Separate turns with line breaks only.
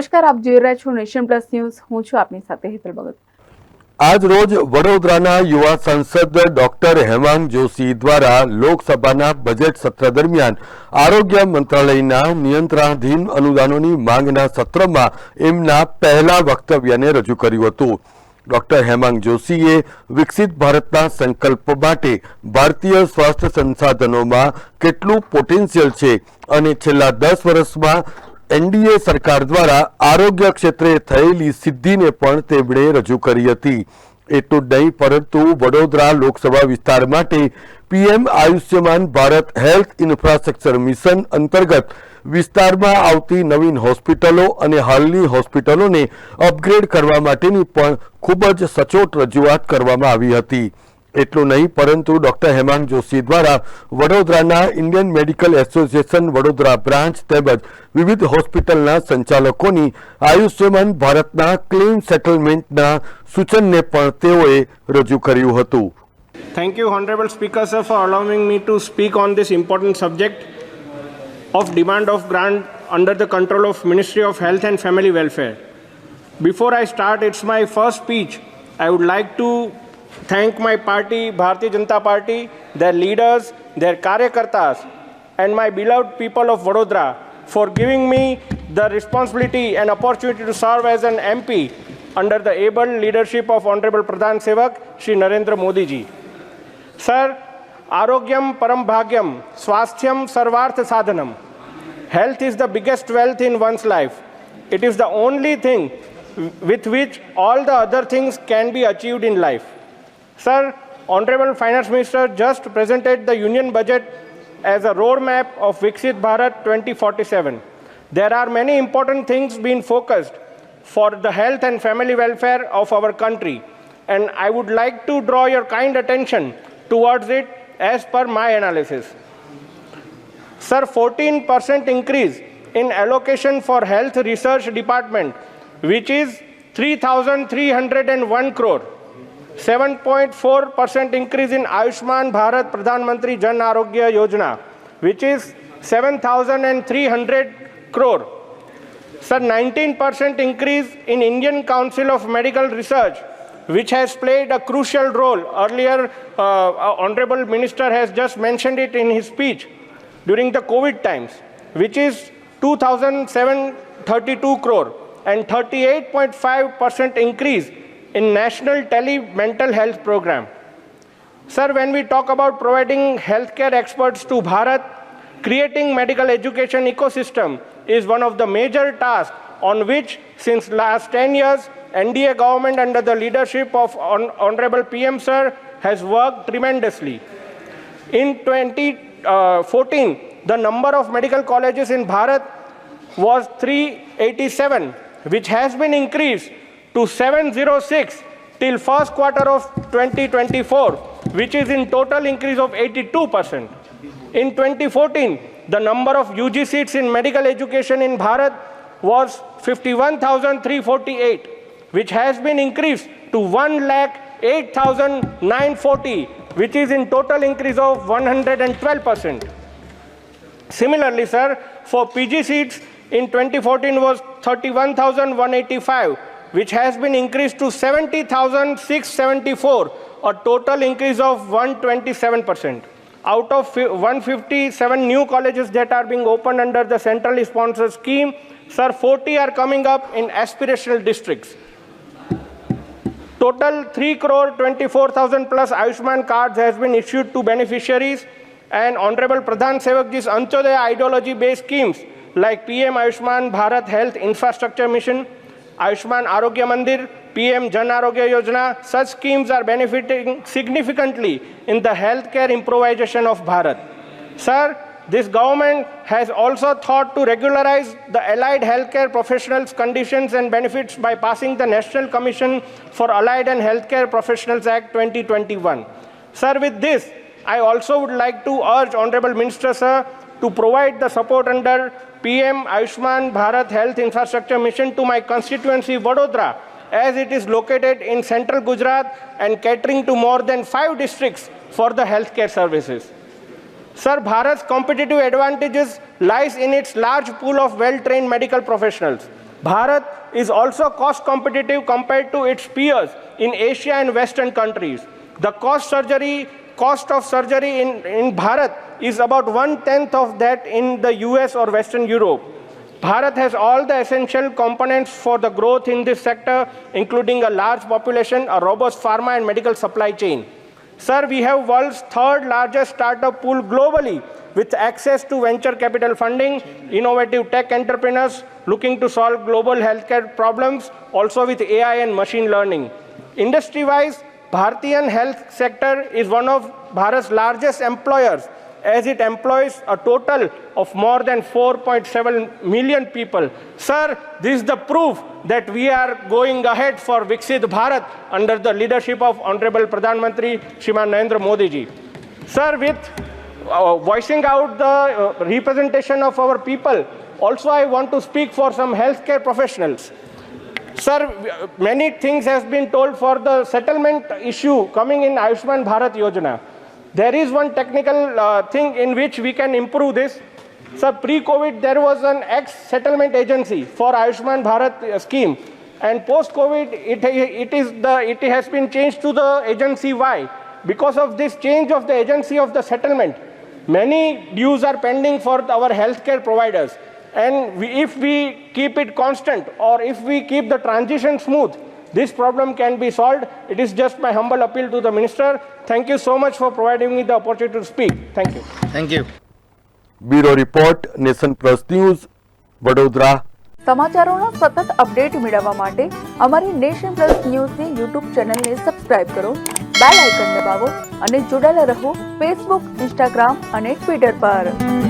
નમસ્કાર, આપ જોઈ રહ્યા છો નેશન પ્લસ ન્યૂઝ. હું છું આપની સાથે હેતલ ભગત.
આજ રોજ વડોદરાના યુવા સંસદ ડોક્ટર હેમાંગ જોશી દ્વારા લોકસભાના બજેટ સત્ર દરમિયાન આરોગ્ય મંત્રાલયના નિયંત્રણાધીન અનુદાનોની માંગના સત્રમાં એમના પહેલા વક્તવ્યને રજૂ કર્યું હતું. ડોક્ટર હેમાંગ જોશીએ વિકસિત ભારતના સંકલ્પ માટે ભારતીય સ્વાસ્થ્ય સંસાધનોમાં કેટલું પોટેન્શિયલ છે અને છેલ્લા દસ વર્ષમાં એનડીએ સરકાર દ્વારા આરોગ્ય ક્ષેત્રે થયેલી સિદ્ધિને પણ તેમણે રજૂ કરી હતી. એટલું જ નહીં, પરંતુ વડોદરા લોકસભા વિસ્તાર માટે PM Ayushman Bharat health infrastructure mission અંતર્ગત વિસ્તારમાં આવતી નવીન હોસ્પિટલો અને હાલની હોસ્પિટલોને અપગ્રેડ કરવા માટેની પણ ખૂબ જ સચોટ રજૂઆત કરવામાં આવી હતી. એટલું નહીં, પરંતુ ડોક્ટર હેમાંગ જોશી દ્વારા વડોદરાના Indian medical association Vadodara branch તેમજ વિવિધ હોસ્પિટલના સંચાલકોની આયુષ્યમાન ભારતના ક્લીન સેટલમેન્ટના સૂચનને પણ તેઓએ રજૂ કર્યું હતું.
Thank you honourable speaker sir for allowing me to speak on this important subject of demand of grant under the control of ministry of health and family welfare before I start it's my first speech I would like to thank my party, Bharatiya Janata Party, their leaders, their karyakartas, and my beloved people of Vadodara for giving me the responsibility and opportunity to serve as an MP under the able leadership of Honorable Pradhan Sevak, Shri Narendra Modi ji. Sir, Arogyam Param Bhagyam, Swasthyam Sarvarth Sadhanam. Health is the biggest wealth in one's life. It is the only thing with which all the other things can be achieved in life. Sir, Honorable Finance Minister just presented the Union Budget as a roadmap of Viksit Bharat 2047. There are many important things being focused for the health and family welfare of our country, and I would like to draw your kind attention towards it as per my analysis. Sir, 14% increase in allocation for health research department, which is 3,301 crore. 7.4% increase in Ayushman Bharat Pradhan Mantri Jan Arogya Yojana, which is 7,300 crore. Sir, 19% increase in Indian Council of Medical Research, which has played a crucial role. Earlier, uh, Honorable Minister has just mentioned it in his speech during the COVID times, which is 2,732 crore and 38.5% increase in National Tele Mental Health Program. Sir, when we talk about providing healthcare experts to Bharat, creating medical education ecosystem is one of the major tasks on which since last 10 years NDA government under the leadership of Hon- Honorable PM sir has worked tremendously. In 2014, uh, the number of medical colleges in Bharat was 387, which has been increased to 706 till first quarter of 2024, which is in total increase of 82%. In 2014, the number of UG seats in medical education in Bharat was 51,348, which has been increased to 1 lakh 8,940, which is in total increase of 112%. Similarly, sir, for PG seats in 2014 was 31,185, which has been increased to 70,674, a total increase of 127%. Out of 157 new colleges that are being opened under the centrally sponsored scheme, sir, 40 are coming up in aspirational districts. Total 3 crore 24,000 plus Ayushman cards has been issued to beneficiaries and Honorable Pradhan Sevak ji's Antyodaya ideology based schemes like PM Ayushman Bharat Health Infrastructure Mission, Ayushman Arogya Mandir, PM Jan Arogya Yojana, such schemes are benefiting significantly in the healthcare improvisation of Bharat. Sir, this government has also thought to regularize the allied healthcare professionals' conditions and benefits by passing the National Commission for Allied and Healthcare Professionals Act 2021. Sir, with this, I also would like to urge Honorable Minister, sir, to provide the support under PM Ayushman Bharat Health Infrastructure Mission to my constituency Vadodara as it is located in central Gujarat and catering to more than five districts for the healthcare services. Sir, Bharat's competitive advantages lies in its large pool of well-trained medical professionals. Bharat is also cost competitive compared to its peers in Asia and Western countries. The cost surgery cost of surgery in, in Bharat is about one tenth of that in the US or Western Europe. Bharat has all the essential components for the growth in this sector, including a large population, a robust pharma and medical supply chain. Sir, we have world's third largest startup pool globally with access to venture capital funding, innovative tech entrepreneurs looking to solve global healthcare problems, also with AI and machine learning. Industry-wise, Bharatian health sector is one of Bharat's largest employers as it employs a total of more than 4.7 million people. Sir, this is the proof that we are going ahead for Viksit Bharat under the leadership of Honorable Pradhan Mantri Shriman Narendra Modi ji. Sir, with uh, voicing out the uh, representation of our people, also I want to speak for some healthcare professionals. Sir, many things has been told for the settlement issue coming in Ayushman Bharat Yojana. There is one technical uh, thing in which we can improve this. So pre-COVID there was an ex-settlement agency for Ayushman Bharat uh, scheme, and post-COVID it, it is the it has been changed to the agency Y. Because of this change of the agency of the settlement, many dues are pending for our healthcare providers. And we, if we keep it constant or if we keep the transition smooth, this problem can be solved. It is just my humble appeal to the minister. Thank you so much for providing me the opportunity to speak. Thank you.
Thank you.
Bureau report nation plus news Vadodara
સમાચારોના સતત update મેળવવા માટે અમારી nation plus ન્યૂઝની YouTube ચેનલને subscribe કરો bell icon દબાવો અને જોડાયેલા રહો ફેસબુક ઇન્સ્ટાગ્રામ અને ટ્વિટર પર